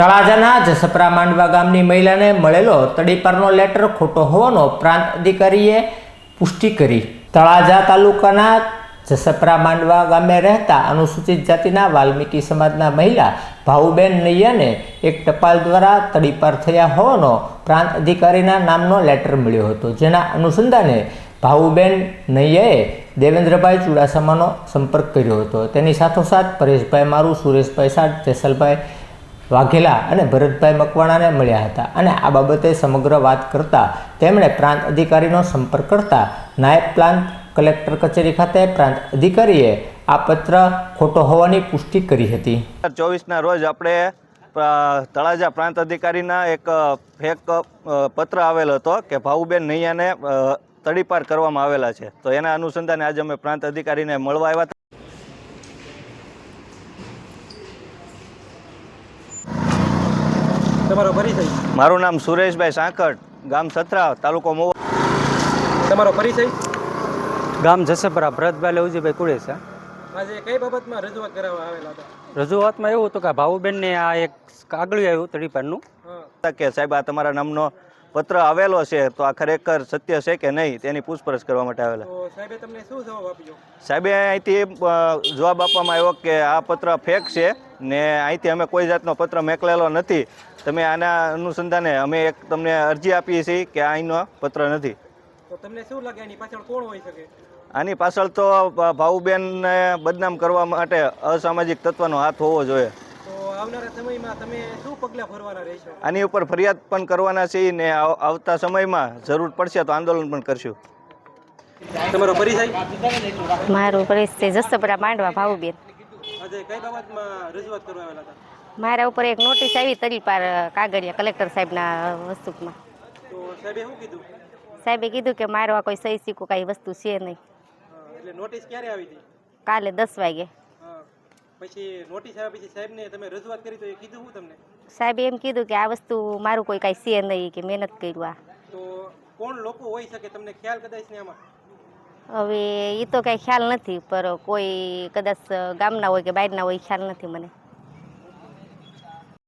તળાજાના જસપરા માંડવા ગામની મહિલાને મળેલો તડીપારનો લેટર ખોટો હોવાનો પ્રાંત અધિકારીએ પુષ્ટિ કરી. તળાજા તાલુકાના જસપરા માંડવા ગામે રહેતા અનુસૂચિત જાતિના વાલ્મીકી સમાજના મહિલા ભાવુબેન નૈયાને એક ટપાલ દ્વારા તડીપાર થયા હોવાનો પ્રાંત અધિકારીના નામનો લેટર મળ્યો હતો. જેના અનુસંધાને ભાવુબેન નૈયાએ દેવેન્દ્રભાઈ ચુડાસમાનો સંપર્ક કર્યો હતો. તેની સાથોસાથ પરેશભાઈ મારું, સુરેશભાઈ સાઠ, જેસલભાઈ વાઘેલા અને ભરતભાઈ મકવાણાને મળ્યા હતા અને આ બાબતે સમગ્ર વાત કરતા તેમણે પ્રાંત અધિકારીનો સંપર્ક કરતા નાયબ પ્રાંત કલેક્ટર કચેરી ખાતે પ્રાંત અધિકારીએ આ પત્ર ખોટો હોવાની પુષ્ટિ કરી હતી. ચોવીસના રોજ આપણે તળાજા પ્રાંત અધિકારીના એક ફેક પત્ર આવેલો હતો કે ભાવુબેન નૈયાને તડીપાર કરવામાં આવેલા છે. તો એના અનુસંધાને આજે અમે પ્રાંત અધિકારીને મળવા આવ્યા તમારો પરિચય મારું નામ સુરેશભાઈ સાંકળ ગામ સત્રા તાલુકો મોવા તમારો પરિચય ગામ જસપરા ભરતભાઈ લવજીભાઈ કુડેસા આજે કઈ બાબતમાં રજૂઆત કરાવવા આવેલા હતા? રજૂઆતમાં એવું હતું કે ભાવુબેનને આ એક કાગળિયું આવ્યું તડીપારનું હા. કે સાહેબ આ તમારા નામનો પત્ર આવેલો છે તો આ ખરેખર સત્ય છે કે નહીં તેની પૂછપરછ કરવા માટે આવેલા. તો સાહેબે તમને શું જવાબ આપ્યો? સાહેબે અહીંથી જવાબ આપવામાં આવ્યો કે આ પત્ર ફેક છે ને અહીંથી અમે કોઈ જાતનો પત્ર મોકલેલો નથી. તમે આના અનુસંધાને અમે એક તમને અરજી આપીએ છીએ કે આ અહીંનો પત્ર નથી. તો તમને શું લાગે એની પાછળ કોણ હોઈ શકે? આની પાછળ તો ભાવુબેનને બદનામ કરવા માટે અસામાજિક તત્વનો હાથ હોવો જોઈએ. આવનારા સમયમાં તમે શું પગલાં ભરવાના રહેશો? આની ઉપર ફરિયાદ પણ કરવાના છીએ ને આવતા સમયમાં જરૂર પડશે તો આંદોલન પણ કરશું. તમારો પરિચય? મારો પરિચય જસપરા માંડવા ભાવુબેન આજે કઈ બાબતમાં રજૂઆત કરવા આવેલા હતા? મારા ઉપર એક નોટિસ આવી તરી પાર કાગળિયા કલેક્ટર સાહેબના વસ્તુમાં તો સાહેબે શું કીધું? સાહેબે કીધું કે મારો આ કોઈ સહી સિક્કો કાંઈ વસ્તુ છે નહીં. એટલે નોટિસ ક્યારે આવી હતી? કાલે દસ વાગે. પછી નોટિસ આવ્યા પછી સાહેબને તમે રજૂઆત કરી તો એ કીધું હું તમને? સાહેબે એમ કીધું કે આ વસ્તુ મારું કોઈ કાંઈ છે નહીં કે મહેનત કર્યું આ. તો કોણ લોકો હોઈ શકે? તમને ખ્યાલ કદાચ ને આમાં? હવે એ તો કાંઈ ખ્યાલ નથી, પર કોઈ કદાચ ગામના હોય કે બહારના હોય ખ્યાલ નથી મને.